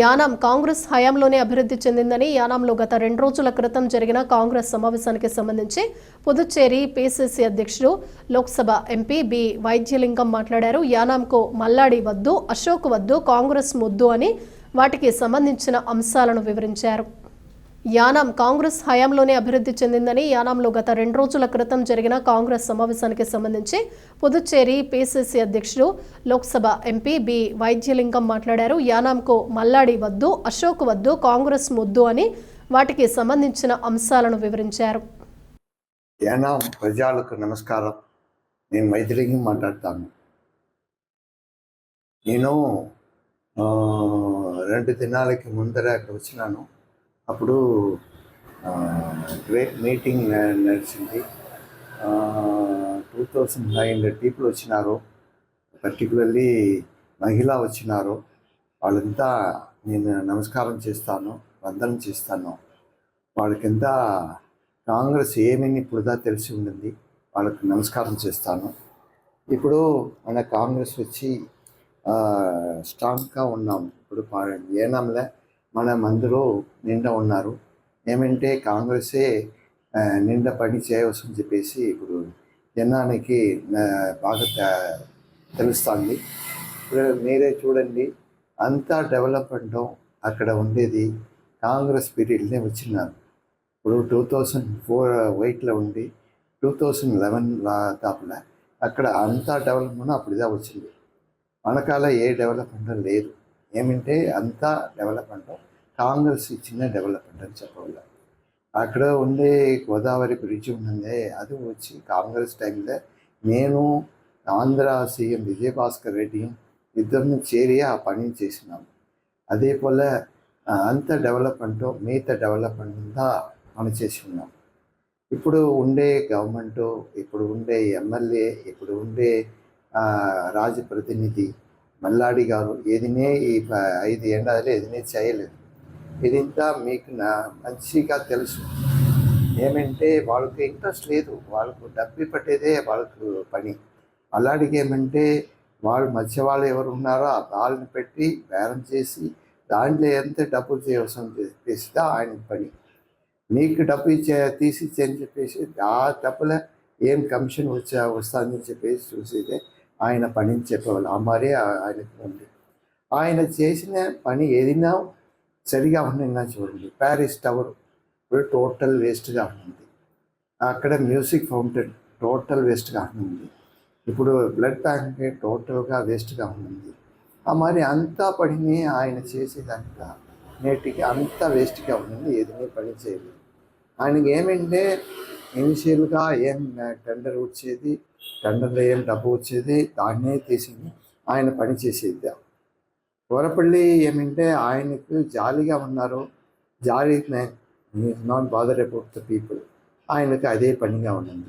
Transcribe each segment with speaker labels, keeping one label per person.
Speaker 1: యానాం కాంగ్రెస్ హయాంలోనే అభివృద్ధి చెందిందని యానాంలో గత రెండు రోజుల క్రితం జరిగిన కాంగ్రెస్ సమావేశానికి సంబంధించి పుదుచ్చేరి పిసిసి అధ్యక్షుడు లోక్సభ ఎంపీ బి వైద్యలింగం మాట్లాడారు. యానాంకు మల్లాడి వద్దు అశోక్ వద్దు కాంగ్రెస్ ముద్దు అని వాటికి సంబంధించిన అంశాలను వివరించారు. యానాం కాంగ్రెస్ హయాంలోనే అభివృద్ధి చెందిందని యానాంలో గత రెండు రోజుల క్రితం జరిగిన కాంగ్రెస్ సమావేశానికి సంబంధించి పుదుచ్చేరి పిసిసి అధ్యక్షుడు లోక్సభ ఎంపీ బి వైద్యలింగం మాట్లాడారు. యానాంకు మల్లాడి వద్దు అశోక్ వద్దు కాంగ్రెస్ ముద్దు అని వాటికి సంబంధించిన అంశాలను వివరించారు.
Speaker 2: యానాం ప్రజలకు నమస్కారం. నేను వైద్యలింగం మాట్లాడతాను. నేను రెండు దినాలకి ముందర అక్కడ వచ్చినాను. అప్పుడు గ్రేట్ మీటింగ్ నడిచింది. Two thousand nine hundred people వచ్చినారు. పర్టికులర్లీ మహిళ వచ్చినారు. వాళ్ళంతా నేను నమస్కారం చేస్తాను వందనం చేస్తాను. వాళ్ళకింత కాంగ్రెస్ ఏమని ఇప్పుడుదా తెలిసి ఉండింది. వాళ్ళకి నమస్కారం చేస్తాను. ఇప్పుడు మన కాంగ్రెస్ వచ్చి స్ట్రాంగ్గా ఉన్నాం. ఇప్పుడు ఏనాంలే మన మందులో నిండా ఉన్నారు. ఏమంటే కాంగ్రెసే నిండా పని చేయవలసని చెప్పేసి ఇప్పుడు జనానికి బాగా తెలుస్తుంది. ఇప్పుడు మీరే చూడండి అంతా డెవలప్మెంట్ అక్కడ ఉండేది కాంగ్రెస్ పీరియడ్నే వచ్చినారు. ఇప్పుడు టూ థౌజండ్ ఫోర్ వైట్లో ఉండి టూ థౌజండ్ లెవెన్ దాపున అక్కడ అంతా డెవలప్మెంట్ అప్పుడుదా వచ్చింది. మనకాల ఏ డెవలప్మెంట్ లేదు. ఏమంటే అంతా డెవలప్మెంట్ కాంగ్రెస్ ఇచ్చిన డెవలప్మెంట్ అని చెప్పగల అక్కడ ఉండే గోదావరి బ్రిడ్జ్ ఉన్నదే అది వచ్చి కాంగ్రెస్ టైంలో నేను ఆంధ్ర సీఎం విజయభాస్కర్ రెడ్డి ఇద్దరిని చేరి ఆ పని చేసినాము. అదే పోల అంత డెవలప్మెంట్ మిగతా డెవలప్మెంట్ అంతా మనం చేసి ఉన్నాం ఇప్పుడు ఉండే గవర్నమెంట్ ఇప్పుడు ఉండే ఎమ్మెల్యే ఇప్పుడు ఉండే రాజప్రతినిధి మల్లాడి గారు ఏదినే ఈ ఐదు ఏడాదిలో ఏదినే చేయలేదు. ఇదంతా మీకు నా మంచిగా తెలుసు. ఏమంటే వాళ్ళకి ఇంట్రెస్ట్ లేదు. వాళ్ళకు డబ్బు పట్టేదే వాళ్ళకు పని. అలాంటికి ఏమంటే వాళ్ళు మధ్య వాళ్ళు ఎవరు ఉన్నారో ఆ వాళ్ళని పెట్టి బేరం చేసి దాంట్లో ఎంత డబ్బులు చేయవలసిన చెప్పేసి ఆయన పని. మీకు డబ్బు ఇచ్చే తీసి ఇచ్చని చెప్పేసి ఆ డబ్బుల ఏం కమిషన్ వచ్చా వస్తుందని చెప్పేసి చూసేదే ఆయన పనిని చెప్పేవాళ్ళు. ఆ మరే ఆయనకు ఉంది. ఆయన చేసిన పని ఏదైనా సరిగా ఉండిందా చూడండి. ప్యారిస్ టవర్ టోటల్ వేస్ట్గా ఉంది. అక్కడ మ్యూజిక్ ఫౌంటైన్ టోటల్ వేస్ట్గా ఉంది. ఇప్పుడు బ్లడ్ బ్యాంక్ టోటల్గా వేస్ట్గా ఉంది. ఆ మరి అంతా పడినే ఆయన చేసేదంతా నేటికి అంతా వేస్ట్గా ఉంది. ఏదైనా పని చేయలేదు ఆయనకి ఏమంటే ఇనిషియల్గా ఏం టెండర్ వచ్చేది టెండర్లో ఏం డబ్బు వచ్చేది దాన్నే తీసింది. ఆయన పని చేసేది. కోరపల్లి ఏమంటే ఆయనకు జాలీగా ఉన్నారు. Jolly not bother about the people ఆయనకు అదే పనిగా ఉన్నది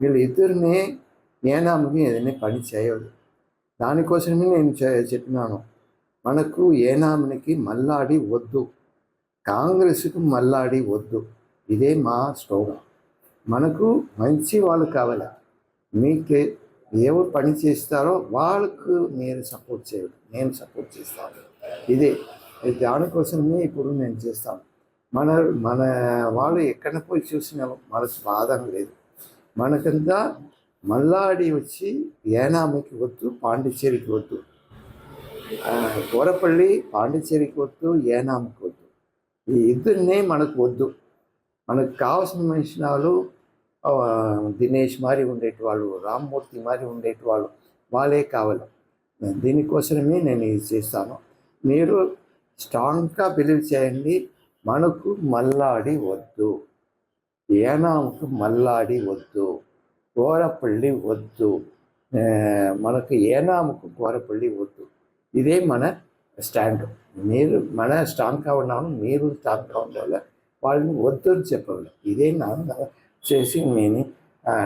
Speaker 2: వీళ్ళు ఇద్దరిని ఏనాముకి ఏదైనా పని చేయదు దానికోసమే నేను చె- చెప్పినాను. మనకు ఏనామునికి మల్లాడి వద్దు. కాంగ్రెస్కు మల్లాడి వద్దు. ఇదే మా స్లోగన్. మనకు మంచి వాళ్ళు కావాలి. మీకు ఎవరు పని చేస్తారో వాళ్ళకు నేను సపోర్ట్ చేయడం. నేను సపోర్ట్ చేస్తాను. ఇదే. దానికోసమే ఇప్పుడు నేను చేస్తాను. మన మన వాళ్ళు ఎక్కడ పోయి చూసినా మనసు బాధం లేదు. మనకంతా మల్లాడి వచ్చి ఏనామికి వద్దు పాండిచ్చేరికి వద్దు. కూరపల్లి పాండిచ్చేరికి వద్దు ఏనామికి వద్దు. ఈ ఇద్దరినే మనకు వద్దు. మనకు కావాల్సిన మనిషి వాళ్ళు దినేష్ మారి ఉండేటి వాళ్ళు రామ్మూర్తి మారి ఉండేటి వాళ్ళు వాళ్ళే కావాలి. దీనికోసమే నేను ఇది చేస్తాను. మీరు స్ట్రాంగ్గా బిలీవ్ చేయండి. మనకు మల్లాడి వద్దు. ఏనాముకు మల్లాడి వద్దు. గోరపల్లి వద్దు. మనకు ఏనాముకు గోరపల్లి వద్దు. ఇదే మన స్టాండ్. మీరు మన స్ట్రాంగ్గా ఉన్నాము మీరు స్ట్రాంగ్గా ఉండాలి. వాళ్ళని వద్దు అని చెప్పవాలి ఇదే నా చేసి నేను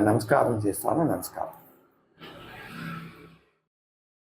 Speaker 2: నమస్కారం చేస్తాను నమస్కారం.